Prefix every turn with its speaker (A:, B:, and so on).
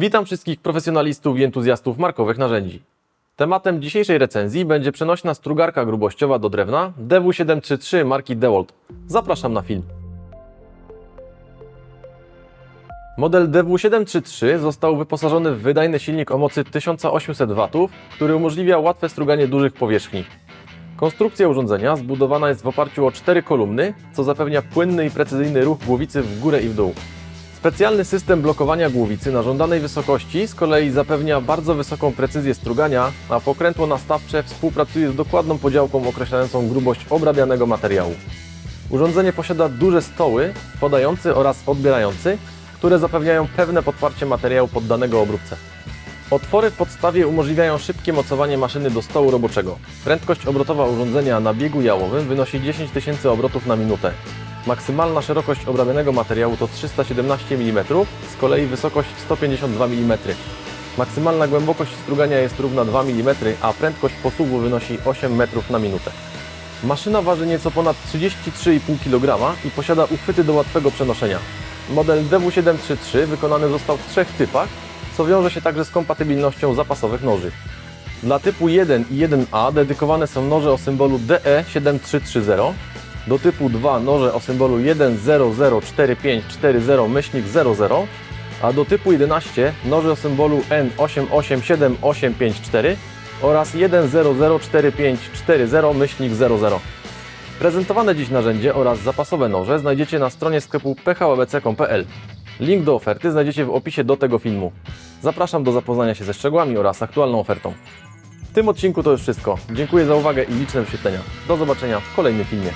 A: Witam wszystkich profesjonalistów i entuzjastów markowych narzędzi. Tematem dzisiejszej recenzji będzie przenośna strugarka grubościowa do drewna DW733 marki DeWalt. Zapraszam na film. Model DW733 został wyposażony w wydajny silnik o mocy 1800 W, który umożliwia łatwe struganie dużych powierzchni. Konstrukcja urządzenia zbudowana jest w oparciu o cztery kolumny, co zapewnia płynny i precyzyjny ruch głowicy w górę i w dół. Specjalny system blokowania głowicy na żądanej wysokości z kolei zapewnia bardzo wysoką precyzję strugania, a pokrętło nastawcze współpracuje z dokładną podziałką określającą grubość obrabianego materiału. Urządzenie posiada duże stoły, podający oraz odbierający, które zapewniają pewne podparcie materiału poddanego obróbce. Otwory w podstawie umożliwiają szybkie mocowanie maszyny do stołu roboczego. Prędkość obrotowa urządzenia na biegu jałowym wynosi 10 tysięcy obrotów na minutę. Maksymalna szerokość obrabianego materiału to 317 mm, z kolei wysokość 152 mm. Maksymalna głębokość strugania jest równa 2 mm, a prędkość posuwu wynosi 8 metrów na minutę. Maszyna waży nieco ponad 33,5 kg i posiada uchwyty do łatwego przenoszenia. Model DW733 wykonany został w trzech typach, co wiąże się także z kompatybilnością zapasowych noży. Dla typu 1 i 1A dedykowane są noże o symbolu E DE7330, do typu 2 noże o symbolu 1004540-00, a do typu 11 noże o symbolu N887854 oraz 1004540-00. Prezentowane dziś narzędzie oraz zapasowe noże znajdziecie na stronie sklepu phłbc.pl. Link do oferty znajdziecie w opisie do tego filmu. Zapraszam do zapoznania się ze szczegółami oraz aktualną ofertą. W tym odcinku to już wszystko. Dziękuję za uwagę i liczne wyświetlenia. Do zobaczenia w kolejnym filmie.